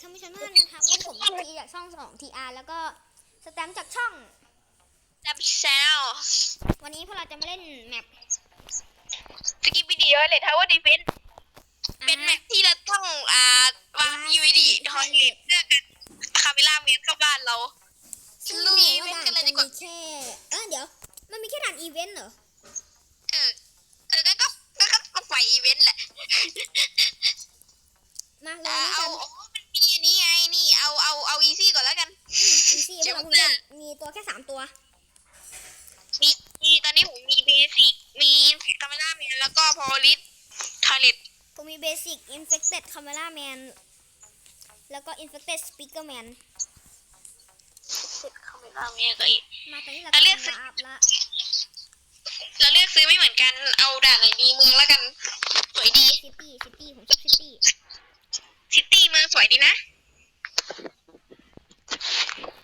ท่านผู้ชมทุกท่านนะครับวันผมทีจากช่องสองทีอาร์แล้วก็สแตมป์จากช่องดับแซลวันนี้พวกเราจะมาเล่นแมปสกิปวิดีโอเลยทาวเวอร์ดีเฟนเป็นแมปที่เราต้องอ่าวางยูวีดีทอยเลทเพื่อกันคาเมล่าเมนเข้าบ้านเราซึ่งลุยเห็นเว้ว่านด่านกันเลยจะดีกว่ามีแค่เออเดี๋ยว มันมีแค่ด่านอีเวนต์เหรอเออเออก็ก็ก็ก็ก็ปล่อยอีเวนต์แหละมาลเอองอนี่เอากั นโอ้มันมีอันนี้ไงนี่เอาเอาเอาอีซี่ก่อนแล้วกัน อีซี่พวกเราเพิ่งเล่นมีตัวแค่สามตัว มีมีตอนนี้ผมมีเบสิกมีอินฟิคาเมล่าเมนแล้วก็พอลิสทอยเลทผมมีเบสิกอินเฟคเต็ดคาเมล่าแมนแล้วก็อินเฟคเต็ดสปีกเกอร์แมนคาเมล่าเมนก็อีก มาตอนนี้เราอะเรียก มาอัพละเราเลือกซื้อไม่เหมือนกันเอาด่านไหนดีเมืองแล้วกัน สวยดีซิตี้ซิตี้ผมชอบซิตี้ซิตี้เมืองสวยดีนะ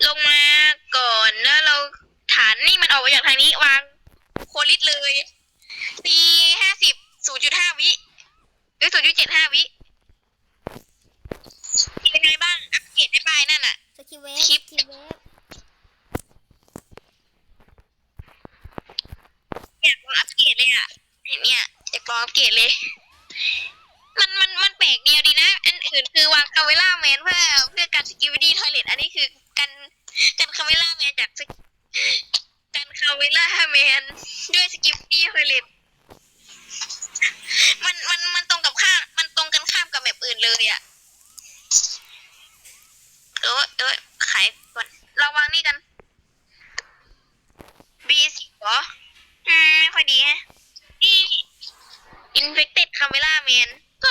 ลงมาก่อนแล้วเราฐานนี่มันออกมาจากทางนี้วางโคลิสเลยตีห้าสิบศูนย์จุดห้าวิเอ้ยศูนย์จุดเจ็ดห้าวิเป็นไงบ้างอัปเกรดได้ป้ายนั่นอะสกิเวฟคลิป สกิเวฟอยากลองอัปเกรดเลยอะเห็นเนี่ยอยากลองอัปเกรดเลย มันมันมันแปล กเดียวดีนะ อันอื่นคือวางคาเวล่าแมนเพื่อเพื่อการสกิวดี้ทอยเลตอันนี้คือกันกันคาเวล่าแมนจากสกิกันคาเวล่าแมนด้วยสกิวดี้ทอยเลตมันมันมันตรงกับข้ามมันตรงกันข้ามกับแบบอื่นเลยอะเออเออขายก่อนเราวางนี่กัน บีสิเหรอ อืมไม่ค่อยดีฮะนี่อินเฟคเต็ดคาเมล่าแมนก็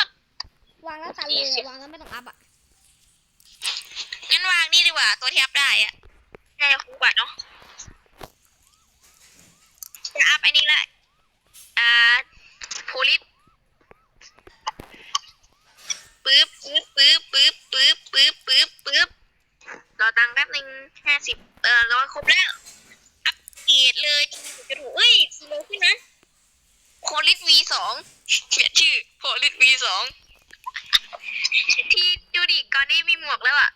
วางแล้วตันเลยอะวางแล้วไม่ต้องอัพอะ งั้น วางนี่ดีกว่าตัวที่อัพได้อะน่าจะคุ้มกว่าเนาะจะอัพไอ้นี่ละ อ่าโพลิสปึ๊บปึ๊บปึ๊บปึ๊บปึ๊บปึ๊บปึ๊บปึ๊บรอตังค์แป๊บนึงห้าสิบเอ่อร้อยครบแล้ว อัปเกรดเลยจะถูกเอ้ยเร็วขึ้นนะโพลิส V สองเขียนชื่อโพลิส V สองที่ดูดิก่อนนี้มีหมวกแล้วอะ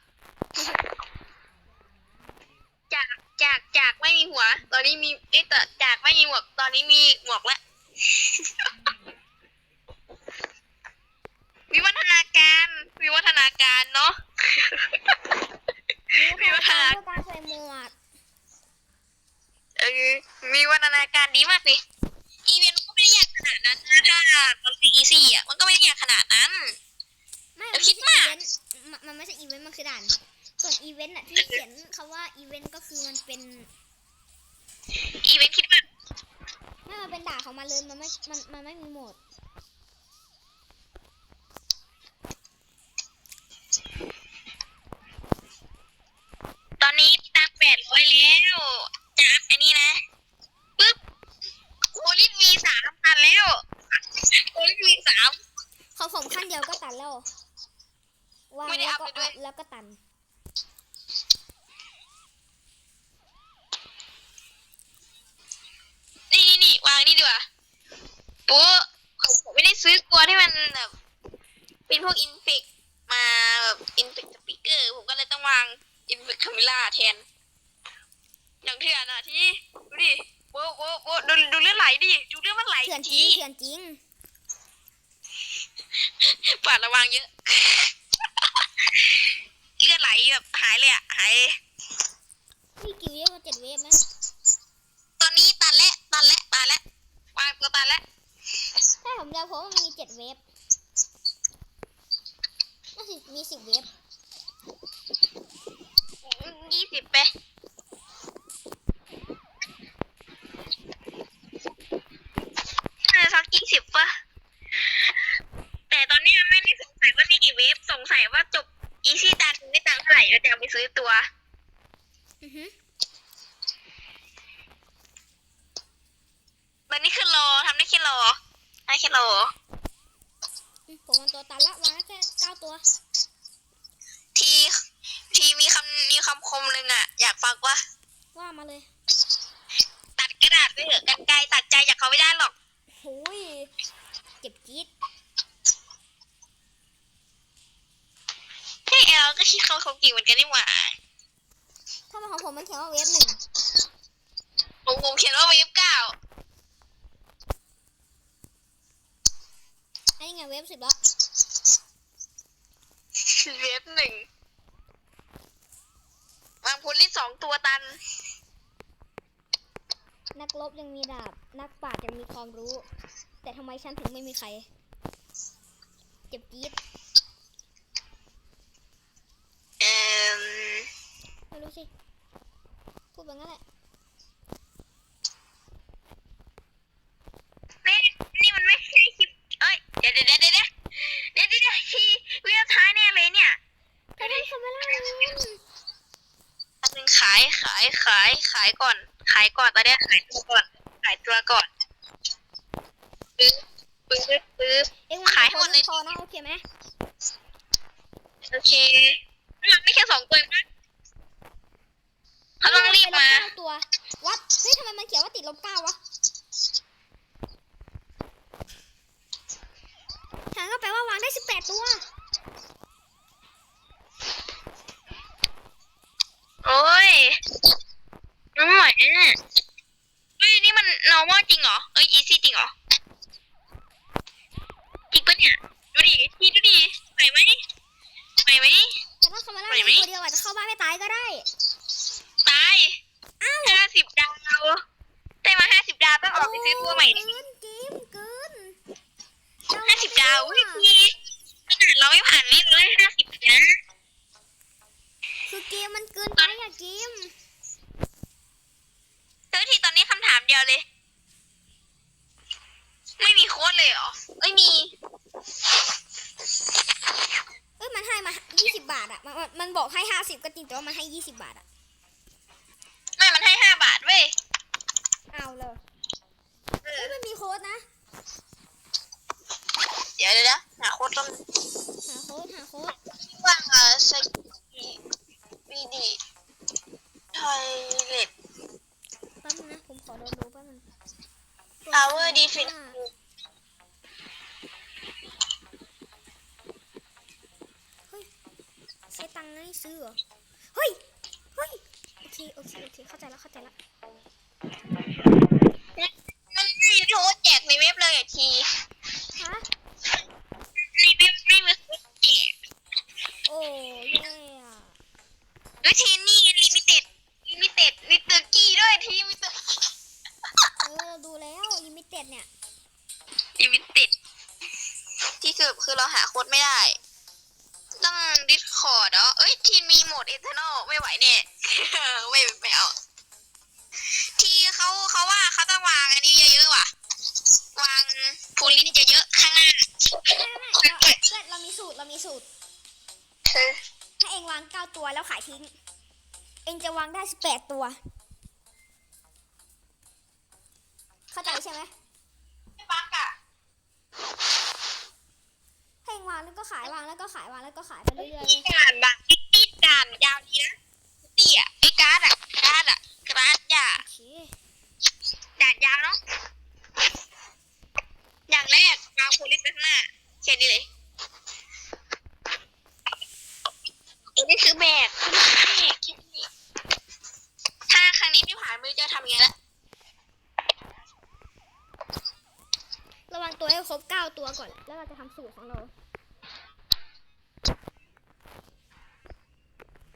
จากจากจากไม่มีหัว ตอนนี้มีเอ๊ะแต่จากไม่มีหมวกตอนนี้มีหมวกแล้ววิวัฒนาการวิวัฒนาการเนาะมีวัวัฒฒนานาการใส่หมวกเออมีวัฒนาการดีมากเลยอีเวนต์มันก็ไม่ได้ยากขนาดนั้นนะถ้ามันคืออีซี่อะมันก็ไม่ได้ยากขนาดนั้นไม่แต่มันคิไม่ดใช่มากอีเวนต์มันมันไม่ใช่อีเวนต์มันคือด่าน ส่วนอีเวนต์อะที่เขียนคำว่าอีเวนต์ก็คือมันเป็นอีเวนต์คิดว่าไม่มันเป็นด่านของมันเลยมันไม่มันมันไม่มีโหมดตอนนี้ตังแปดร้อยแล้วจ้าอันนี้นะปึ๊บโคลิสวีสามพันแล้วโคลิสวีสามเขาผมขั้นเดียวก็ตันแล้ววางไม่ได้แล้วอัพก็ไปด้วยอัพแล้วก็ตัน นี่นี่นี่ วางนี่ดีกว่าปุ๊ผมผมไม่ได้ซื้อตัวที่มันแบบเป็นพวกอินฟิกมาแบบอินฟิกสปีกเกอร์ผมก็เลยต้องวางอินฟิกคามิล่าแทน อย่างเถื่อนอะที่ดูดิโว้โว้โว้ดูดูเลือดไหลดิดูเลือดมันไหลเถื่อนจทีริงเถื่อนจริงปาดระวังเยอะเลือดไหลแบบหายเลยอะหายเลยนี่กี่เวฟมาเจ็ดเวฟไหม ตอนนี้ตันแล้วตันแล้วตันแล้ว วางตัวตันแล้วถ้าผมเดาผมว่ามันมีเจ็ดเวฟน่าสิมีสิบเวฟยี่สิบไปเออสักยี่สิบป่ะ แต่ตอนนี้ไม่ได้สงสัยว่ามีกี่เวฟสงสัยว่าจบอีซี่ตาถึงได้ตังค์เท่าไหร่แล้วจะเอาไปซื้อตัว อือฮึ ตอนนี้คือรอทำได้แค่รอได้แค่รออืมผมมันตัวตันละวางได้แค่เก้าตัว ทีทีมีคำมีคำคมหนึ่งอะ อยากฟังว่า ว่ามาเลยตัดกระดาษไปเถอะกันไกลตัดใจจากเขาไม่ได้หรอก โอ้ยเจ็บจี๊ดให้เราก็คิดเขาเขาเก่งเหมือนกันนี่หว่าถ้าเป็นของผมมันเขียนว่าเวฟหนึ่งผมผมเขียนว่าเวฟเก้า ไอ้ไงเวฟสิบแล้วเวฟหนึ่งวางพลิตสองตัวตัน นักรบยังมีดาบ นักปราชญ์ยังมีความรู้ แต่ทำไมฉันถึงไม่มีใคร เจ็บจี๊ดเอ่อไม่รู้สิ พูดแบบนั้นแหละ นี่นี่มันไม่ใช่คลิป เอ้ย เดี๋ยวเดี๋ยวเดี๋ยวเดี๋ยวเดี๋ยวเดี๋ยวเดี๋ยวทีเวียท้ายแน่เลยเนี่ย แต่ได้คาเมล่าเลย อันหนึงขายขายขายขายก่อน ขายก่อนตอนเนี้ยขายตัวก่อน ขายตัวก่อนปึ๊บปึ๊บปึ๊บ เอ็งวางขายให้หมดเลย พอนะโอเคไหมโอเคมันไม่แค่สองตัวมั้งเขาต้องรีบมาเก้ตัววัดเฮ้ยทำไมมันเขียนว่าติดลบเก้าวะหางก็แปลว่าวางได้สิบแปดตัว โอ้ย ไม่ไหวเนี่ยเฮ้ยนี่มัน normal จริงเหรอ เอ้ย easy จริงเหรอ จริงปะเนี่ย ดูดิพี่ดูดิไหวไหมไหวไหม แต่ถ้าคาเมล่าไหวเป็นไหม ตัวเดียวอาจจะเข้าบ้านไม่ตายก็ได้ ตายอ้าวห้าสิบดาวได้มาห้าสิบดาวต้องออกไปซื้อตัวใหม่ดิเกินเกมเกินห้าสิบดาวอุ้ยพี่ขนาดเราไม่ผ่านนี่เลยห้าสิบนะ คือเกมมันเกินไปอะเกม เฮ้ยทีตอนนี้คำถามเดียวเลย ไม่มีโค้ดเลยเหรอไม่มี เอ้ยมันให้มายี่สิบาทอะมันมันมัน บอกให้ห้าสิบก็จริงแต่ว่ามันให้ยี่สิบาทอะไม่มันให้ห้าบาทเว้ยเอาเลยเอเอ้อยมันมีโค้ดนะ เดี๋ยวเดี๋ยวเดี๋ยวหาโค้ดตรงหาโค้ดหาโค้ดว่างอะสกิวีดีทอยเล็ตแป๊บนึงนะ ผมขอโดนดูแป๊บนึงพา ช้ตังค์ให้ซื้อเหรอ เฮ้ย เฮ้ย โอเค โอเค โอเค เข้าใจแล้ว เข้าใจแล้วมันไม่มีโค้ดแจกในเว็บเลยอะทีฮะในเว็บไม่มีโค้ดแจกโอ้แย่อะเฮ้ยทีนี่ลิมิเต็ดลิมิเต็ดมีเตอร์กี้ด้วยทีมีเตอร์เออ ดูแล้วลิมิเต็ดเนี่ยลิมิเต็ดที่คือคือเราหาโค้ดไม่ได้ ต้องดิสคอร์ดเหรอเอ้ยทีมีโหมดเอเทอร์นอลไม่ไหวเนี่ย ไม่ไม่เอา ทีเขาเขาว่าเขาต้องวางอันนี้เยอะๆว่ะ วางโพลินเยอะๆข้างหน้าไม่ไม่ไม่เราเพื่อนเรามีสูตรเรามีสูตรคือถ้าเองวางเก้าตัวแล้วขายทิ้ง เองจะวางได้สิบแปดตัว เข้าใจใช่ไหมไม่ปักอะ ถ้าเองวางแล้วก็ขายวางแล้วก็ขายวางแล้วก็ขายไปเรื่อยๆเลยที่ด่านแบบที่ด่านยาวดีนะเตี้ยไอ้การ์ดอะการ์ดอะการ์ดอย่าโอเคด่านยาวเนาะอย่างแรกวางโพลิสไปข้างหน้าแค่นี้เลยอันนี้คือแบกอันนี้คือแบกแค่นี้ถ้าครั้งนี้ไม่ผ่านไม่รู้จะทำยังไงละ ระวังตัวให้ครบเก่อน แล้วเราจะทำสูตรของเรา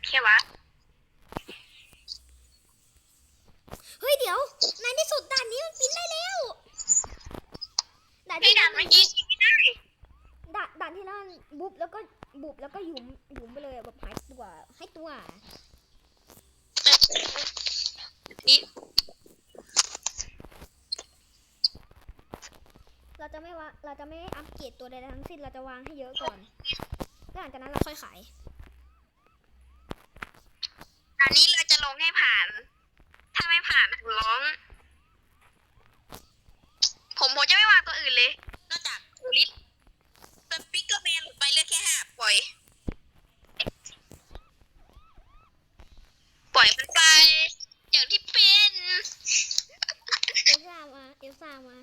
แค่วะ เฮ้ยเดี๋ยว ในที่สุดด่านนี้มันปิ้นได้แล้ว ด่าน ไอ้ ที่ ด่า นั่ น น เมื่อกี้ไม่ได้ ด่านด่านที่นั่นบุบแล้วก็บุบแล้วก็หยุมหยุมไปเลยอะแบบหายตัวให้ตัว นี่ เราจะไม่ว่าเราจะไม่อัปเกรดตัวใดทั้งสิ้นเราจะวางให้เยอะก่อนแล้วหลังจากนั้นเราค่อยขายตอนนี้เราจะลงให้ผ่าน ถ้าไม่ผ่านผมร้อง ผมผมจะไม่วางตัวอื่นเลย นอกจากโพลิสสปิกเกอร์แมนหลุดไปเลือกแค่ห้าปล่อย ปล่อยมันไป อย่างที่เป็น เอลซ่ามา เอลซ่ามา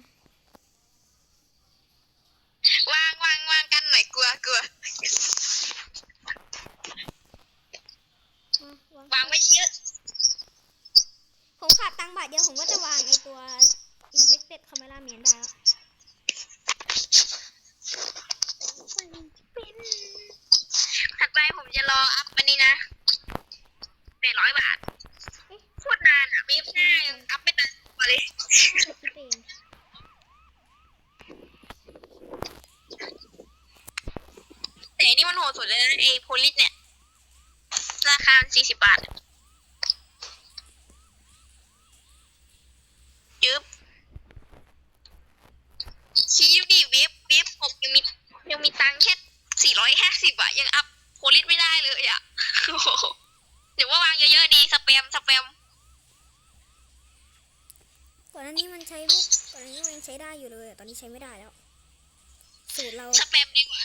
วางวางวางกันหน่อยกลัวกลัว วางไว้เยอะ ผมขาดตังค์บาทเดียวผมก็จะวางไอตัว infected camera man ได้แล้วถัดไปผมจะรออัพอันนี้นะแปดร้อยบาทเอ๊ะโคตรนานอะเว็บหน้ายังอัพไม่ตันตัวเลยคิดเองแต่อันนี่มันโหดสุดเลยนะไอ้โพลิสเนี่ย ราคาสี่สิบบาทอะจึ๊บชี้ดูดิเว็บเว็บผมยังมียังมีตังค์แค่สี่ร้ อยห้าสิบอะยังอัพโพลิสไม่ได้เลยอะโอ้โหเดี๋ยวว่าวางเยอะๆดีสแปมสแปมก่อนหน้านี้มันใช้พวกก่อนหน้านี้มันยังใช้ได้อยู่เลยอะตอนนี้ใช้ไม่ได้แล้ว สูตรเราสแปมดีกว่า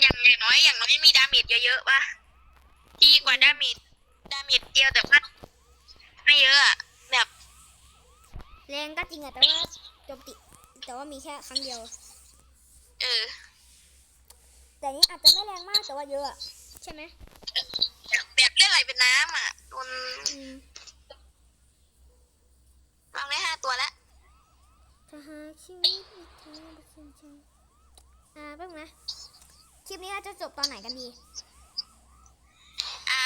อย่างอย่างน้อยอย่างน้อยมีดาเมจเยอะๆป่ะดีกว่าดาเมจดาเมจเดียวแต่ว่าไม่เยอะอะแบบ แรงก็จริงอะแต่ว่าโจมตีแต่ว่ามีแค่ครั้งเดียว เออ แต่นี้อาจจะไม่แรงมากแต่ว่าเยอะอะใช่ไหมแบบเลือดไหลเป็นน้ำอะโดนอืมวางได้ห้าตัวแล้วถ้าหากชีวิตมีเธอเป็นคนใจอ่าแป๊บนึงนะคลิปนี้เราจะจบตอนไหนกันดี อ่า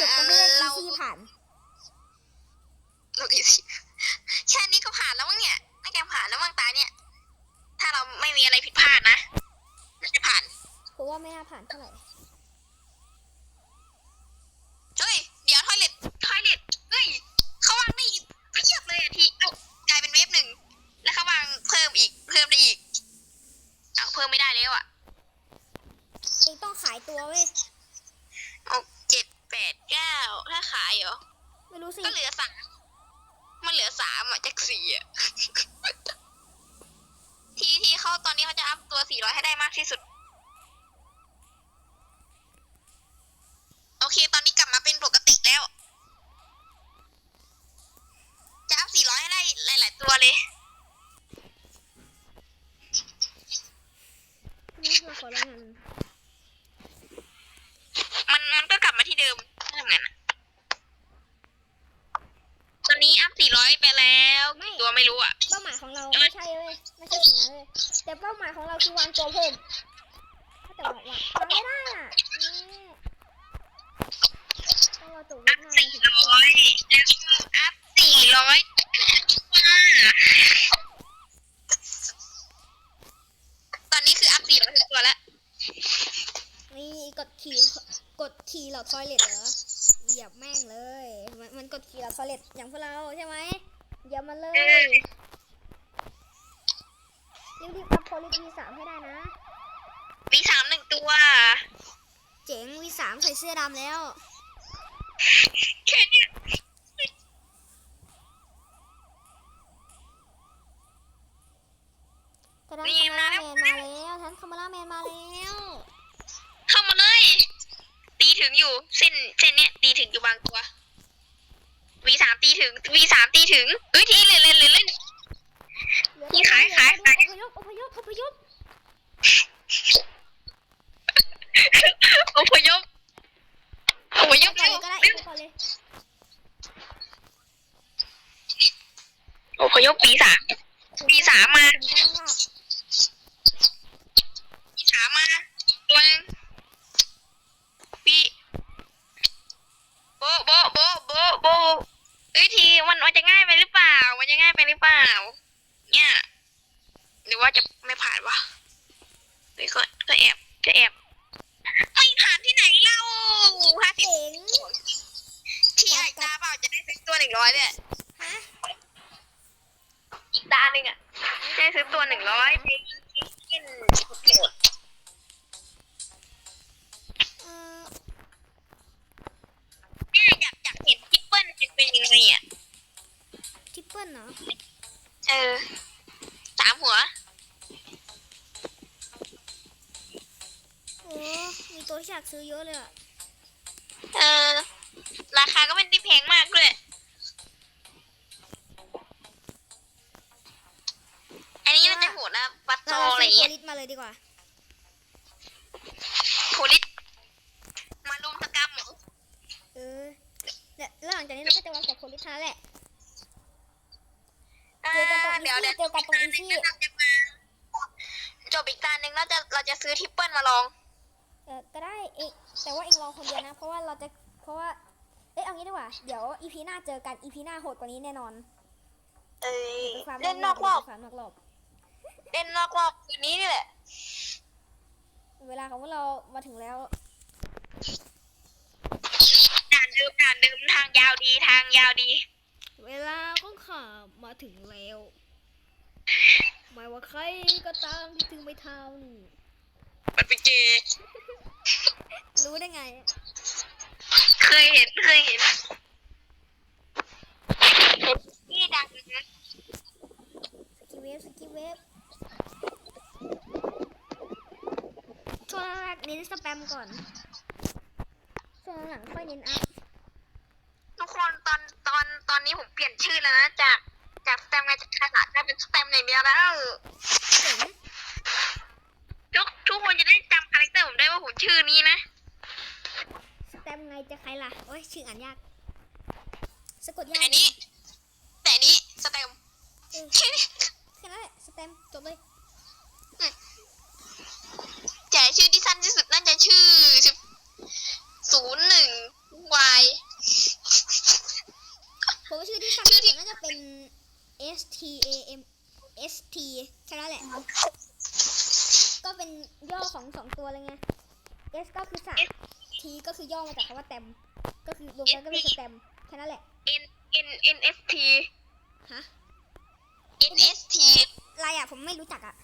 จบตอนที่เล่นอีเราซี่ผ่าน เราอีซี่แค่นี้ก็ผ่านแล้วมั้งเนี่ยน่าจะผ่านแล้วมั้งตาเนี่ยถ้า เราไม่มีอะไรผิดพลาดนะน่าจะผ่านเพราะว่าไม่น่าผ่านเท่าไหร่ เฮ้ย เดี๋ยวทอยเล็ตทอยเล็ตเฮ้ย เขาวางได้อีกเพียบเลยอะทีเอ้ากลายเป็นเวฟหนึ่ง แล้วเขาวางเพิ่มอีก เพิ่มได้อีก เอาเพิ่มไม่ได้แล้วอะเองต้องขายตัวเว้ย เอาเจ็ดแปดเก้าถ้าขายเหรอ ไม่รู้สิ ก็เหลือสามมันเหลือสามอะจากสี่อะ ทีทีเขาตอนนี้เขาจะอัพตัวสี่ร้อยให้ได้มากที่สุด โอเค ตอนนี้กลับมาเป็นปกติแล้ว จะอัพสี่ร้อยให้ได้หลาย ๆ ตัวเลยนี่เราขอรายงานมันมันก็กลับมาที่เดิมทำงั้นอะตอ นนี้อัพสี่ร้อยไปแล้วกี่ตัวไม่รู้อะ เป้าหมายของเราไม่ใช่เว้ยไม่ใช่อย่างนั้นเว้ยแต่เป้าหมายของเราคือวางตัวเพิ่มแต่ว่าวางวางไม่ได้อะนี่ต้องเราตัวเล็ อั ก พ หน่อย สี่ ถึงจะ ร้อยแล้วก็อัพสี่ร้อยตอนนี้คืออัพสี่ร้อยทุกตัวแล้ว นี่กดขี่กดขี่เหล่าทอยเล็ตเหรอเหยียบแม่งเลย มัน มันกดขี่เหล่าทอยเล็ตอย่างพวกเราใช่ไหมเหยียบมันเลยรีบๆอัพโพลิทีสามให้ได้นะมีสามหนึ่งตัว เจ๋งวีสามใส่เสื้อดำแล้วแค่เนี้ยแต่ท่านคามาราแมนมาแล้วท่านคามาราแมนมาแล้ว เข้ามาเลย ตีถึงอยู่ เส้นเส้นเนี้ยตีถึงอยู่บางตัว วีสามตีถึงวีสามตีถึงเอ้ยทีเล่นเล่นเล่นเล่นเหลือนี่ขายขายขาย อพยพอพยพอพยพอพยพอพยพก่อนเร็เลวยก็ได้เร็วก่อนเลยอพยพปีสาม ปีสามมา ผมกำลังว่าปีสามมาตัวหนึงปี โบะโบะโบะโบะโบะเอ้ยทีมันมันจะง่ายไปหรือเปล่า มันจะง่ายไปหรือเปล่า เนี่ยหรือว่าจะไม่ผ่านวะเฮ้ยก็ก็แอบก็แอบไม่ผ่านที่ไหนเล่าห้าสิบเจ๋งที่อีกตาเปล่าจะได้ซื้อตัวหนึ่งร้อยเนี่ยฮะอีกตาหนึ่งอะได้ซื้อตัวหนึ่งร้อยไปกิน เปิลจะเป็นยังไงอะทริปเปิลเนาะเออสามหัว โอ้มีตัวที่อยากซื้อเยอะเลยอะ เออ ราคาก็ไม่ได้แพงมากด้วย อันนี้มันจะโหดนะบัตโตเราอะไรซื้อเงี้โพยลิสมาเลยดีกว่าโพลิสมาลิสเท่านั้นแหละอ่าเจอกันตรงเดี๋ยวอีเดี๋ยวซี่เจอกันตรงอีซี่จบอีกตาหนึ่งแล้วจะเราจะซื้อทิปเปิลมาลอง เออก็ได้เองแต่ว่าเองรอคนเดียวนะ เพราะว่าเราจะเพราะว่าเอ้ยเอางี้ดีกว่าเดี๋ยวอีพีหน้าเจอกันอีพีหน้าโหดกว่านี้แน่นอนเอ้ยไปฟาร์มเล่นนอกรอบไปฟาร์มนอกรอบ เล่นนอกรอบคืนนี้นี่แหละ เวลาของพวกเรามาถึงแล้วด่านเดิมด่านเดิมทางยาวดีทางยาวดี เวลาของข้ามาถึงแล้วไม่ว่าใครก็ตามที่ถึงไม่เท่านี่มันเป็นเกย์รู้ได้ไง เคยเห็นเคยเห็นนี่ดังนะสกิเวฟสกิเวฟช่วงแรกเน้นสแปมก่อนช่วงหลังค่อยเน้นอัพทุกคน ตอนตอนตอนนี้ผมเปลี่ยนชื่อแล้วนะ จากจากสแตมไงจากขนาดกลายเป็นสแตมอย่างเดียวแล้วเจ๋งทุกทุกคนจะได้จำคาแรคเตอร์ผมได้ว่าผมชื่อนี้นะสแปมไงจะใครล่ะโอ้ยชื่ออ่านยากสะกดยากแต่อันนี้ แต่อันนี้สแตมเออแค่นี้แค่นั้นแหละสแตมจบเลยแต่ชื่อที่สั้นที่สุดน่าจะชื่อศูนย์หนึ่งวาย ผมว่าชื่อที่สั้นที่สุดน่าจะเป็น S T A M S T แค่นั้นแหละ ก็เป็นย่อของสองตัวเลยไง S ก็คือสัตว์ T ก็คือย่อมาจากคำว่าแตม ก็คือรวมกันก็เป็นสแตมแค่นั้นแหละ N N N S T ฮะ N S T อะไรอะผมไม่รู้จักอะ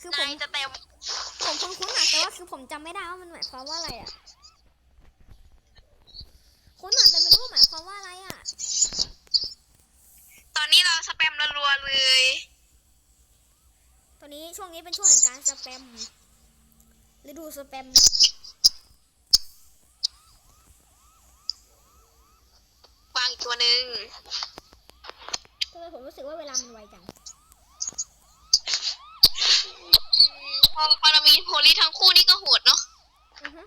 คือผนามยสแตมผมคุ้นๆอะแต่ว่าคือผมจำไม่ได้ว่ามันหมายความว่าอะไรอะ คุ้นอะแต่ไม่รู้ว่าหมายความว่าอะไรอะต อนนี้เราสแปมรัวๆเลย ตอนนี้ช่วงนี้เป็นช่วงแห่งการสแปมฤดูสแปมวางอีกตัวหนึ่งทำไมผมรู้สึกว่าเวลามันไวจัง พอพอเรามีโพลีทั้งคู่นี่ก็โหดเนาะอือฮะ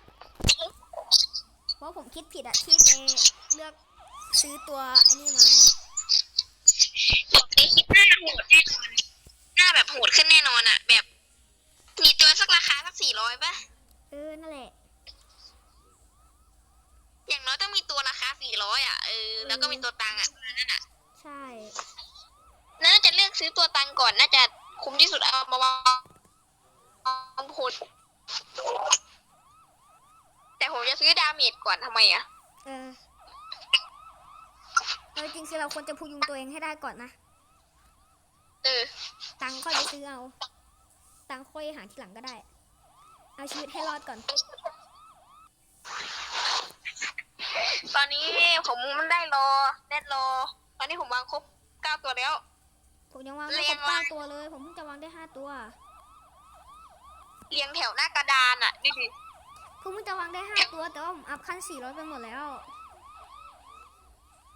เพราะผมคิดผิดอะที่ไปเลือกซื้อตัวไอ้นี่มา บอกนี้คิดหน้าโหดแน่นอน หน้าแบบโหดขึ้นแน่นอนอะแบบ มีตัวสักราคาสักสี่ร้อยป่ะ เออ นั่นแหละ อย่างน้อยต้องมีตัวราคาสี่ร้อยอะเออ แล้วก็มีตัวตังค์อะนั่นอะใช่ น่าจะเลือกซื้อตัวตังค์ก่อน น่าจะคุ้มที่สุดเอามาวางโหดแต่ผมจะซื้อดาเมจก่อนทำไมอะ เออเอาจริงๆคือเราควรจะพยุงตัวเองให้ได้ก่อนนะ เออ ตังค์ค่อยไปซื้อเอา ตังค์ค่อยหาทีหลังก็ได้ เอาชีวิตให้รอดก่อน ตอนนี้ผมมันได้รอแนดรอ ตอนนี้ผมวางครบเก้าตัวแล้ว ผมยังวางไม่เรีครยบงเก้าไว้ตัวเลย ผมเพิ่งจะวางได้ห้าตัว เรียงแถวหน้ากระดานอะดูดิผมเพิ่งจะวางได้ห้าตัว แต่ว่าผมอัพขั้นสี่ร้อยไปหมดแล้ว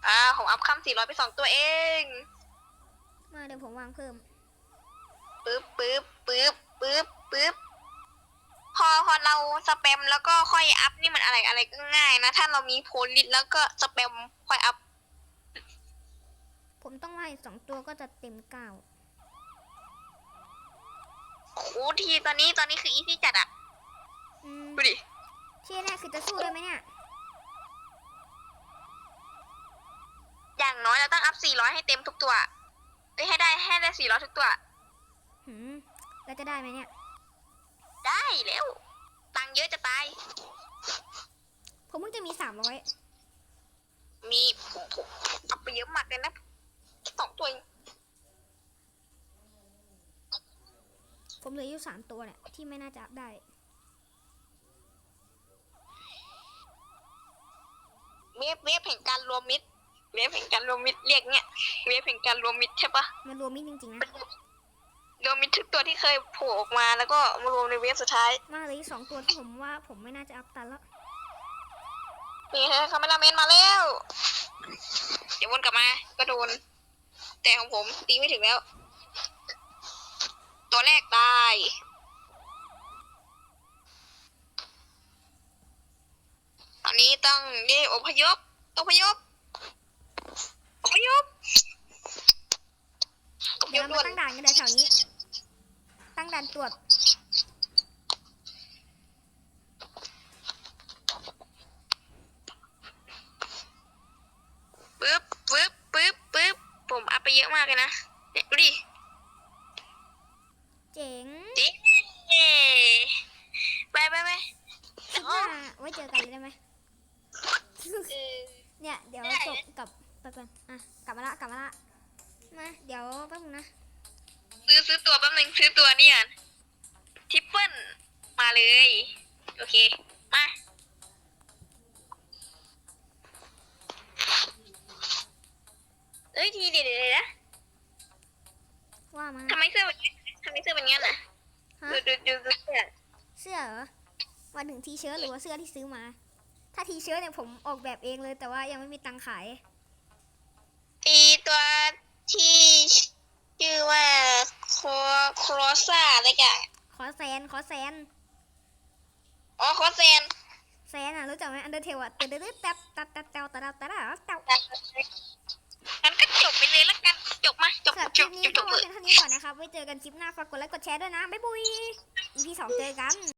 อ่าผมอัพคำสี่ร้อยไปสองตัวเอง มาเดี๋ยวผมวางเพิ่มปึ๊บปึ๊บปึ๊บปึ๊บปึ๊บพอพอเราสแปมแล้วก็ค่อยอัพนี่มันอะไรอะไรก็ง่ายนะ ถ้าเรามีโพลิสแล้วก็สแปมค่อยอัพ ผมต้องไล่สองตัวก็จะเต็มเก้าโอ้ทีตอนนี้ตอนนี้คืออีซี่จัดอะอืมดูดิที่แน่คือจะสู้ได้ไหมเนี่ย อย่างน้อยเราต้องอัพสี่ร้อยให้เต็มทุกตัว เอ้ยให้ได้ให้ได้สี่ร้อยทุกตัว หืมแล้วจะได้ไหมเนี่ย ได้แล้วตังค์เยอะจะตาย ผมเพิ่งจะมีสามร้อยมีผมผมอัพไปเยอะมากเลยนะสองตัวเองผมเหลืออยู่สามตัวเนี่ยที่ไม่น่าจะอัพได้ เวฟเวฟแห่งการรวมมิตร เวฟแห่งการรวมมิตรเรียกเนี้ยเวฟแห่งการรวมมิตรใช่ปะมันรวมมิตรจริงๆนะรวมมิตรทุกตัวที่เคยโผล่ออกมาแล้วก็มารวมในเวฟสุดท้ายมาเหลยสองตัวที่ผมว่าผมไม่น่าจะอัพตันแล้วนี่ฮะคาเมราแมนมาแล้วเดี๋ยววนกลับมาก็โดน แต่ของผมตีไม่ถึงแล้ว ตัวแรกตายตอนนี้ต้องเรียกอพยพอพยพ เดี๋ยวเรามาตั้งด่านกันแถวๆนี้ ตั้งด่านตรวจปึ๊บปึ๊บปึ๊บปึ๊บผมอัพไปเยอะมากเลยนะเนี่ยดูดิเจ๋งเจ๊ไปไปไปคลิปหน้าไว้เจอกันเลยได้ไหมเออเนี่ย เดี๋ยวจบกับ ไปก่อนอะกลับมาละกลับมาละมาเดี๋ยวแป๊บนึงนะซื้อซื้อตัวแป๊บนึงซื้อตัวนี่ก่อนทิปเปิลมาเลย โอเค มาเอ้ยทีเดี๋ยวเดี๋ยวเดี๋ยวนะว่ามาทำไมเสื้อเป็นงั้นทำไมเสื้อเป็นงั้นอะฮะดูดูดูดูเสื้อเสื้อเหรอมาถึงทีเชิ้ตหรือว่าเสื้อที่ซื้อมา ถ้าทีเชิ้ตเนี่ยผมออกแบบเองเลยแต่ว่ายังไม่มีตังค์ขายอีตัว ที่ชื่อว่าคอครอซ่าอะไรกันขอแซนขอแซนอ๋อคอแซนแซนอะรู้จักไหมอันเดอร์เทลอะเตะเตะแตบตับตับเตาตะดับตะดับเตางั้นก็จบไปเลยละกันจบมาจบสำหรับคจลิบปนี้จบจก็บไว้เถอะเพียงเท่านี้ก่อนนะครับ ไว้เจอกันคลิปหน้า ฝากกดไลค์ กดแชร์ด้วยนะ บ๊ายบาย EP สองเจอกัน